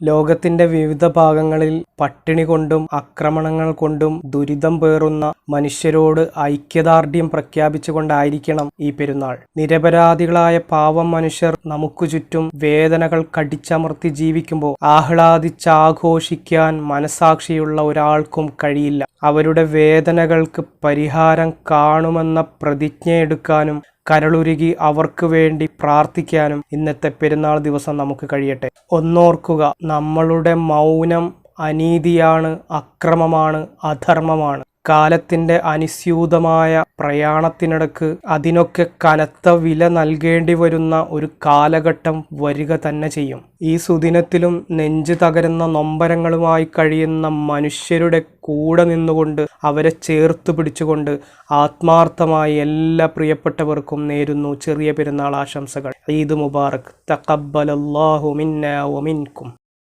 ലോകത്തിന്റെ വിവിധ ഭാഗങ്ങളിൽ പട്ടിണി കൊണ്ടും ആക്രമണങ്ങൾ കൊണ്ടും ദുരിതം പേറുന്ന മനുഷ്യരോട് ഐക്യദാർഢ്യം പ്രഖ്യാപിച്ചുകൊണ്ടായിരിക്കണം ഈ പെരുന്നാൾ. നിരപരാധികളായ പാവം മനുഷ്യർ നമുക്കു ചുറ്റും വേദനകൾ കടിച്ചമർത്തി ജീവിക്കുമ്പോൾ ആഹ്ലാദിച്ചാഘോഷിക്കാൻ മനസാക്ഷിയുള്ള ഒരാൾക്കും കഴിയില്ല. അവരുടെ വേദനകൾക്ക് പരിഹാരം കാണുമെന്ന പ്രതിജ്ഞയെടുക്കാനും കരളുരുകി അവർക്ക് വേണ്ടി പ്രാർത്ഥിക്കാനും ഇന്നത്തെ പെരുന്നാൾ ദിവസം നമുക്ക് കഴിയട്ടെ. ഒന്നോർക്കുക നമ്മളുടെ മൗനം അനീതിയാണ് അക്രമമാണ് അധർമ്മമാണ്. കാലത്തിന്റെ അനുസ്യൂതമായ പ്രയാണത്തിനിടക്ക് അതിനൊക്കെ കനത്ത വില നൽകേണ്ടി വരുന്ന ഒരു കാലഘട്ടം വരിക തന്നെ ചെയ്യും. ഈ സുദിനത്തിലും നെഞ്ചു തകരുന്ന നൊമ്പരങ്ങളുമായി കഴിയുന്ന മനുഷ്യരുടെ കൂടെ നിന്നുകൊണ്ട് അവരെ ചേർത്ത് പിടിച്ചുകൊണ്ട് ആത്മാർത്ഥമായി എല്ലാ പ്രിയപ്പെട്ടവർക്കും നേരുന്നു ചെറിയ പെരുന്നാൾ ആശംസകൾ. ഈദ് മുബാറക്. വമിൻകും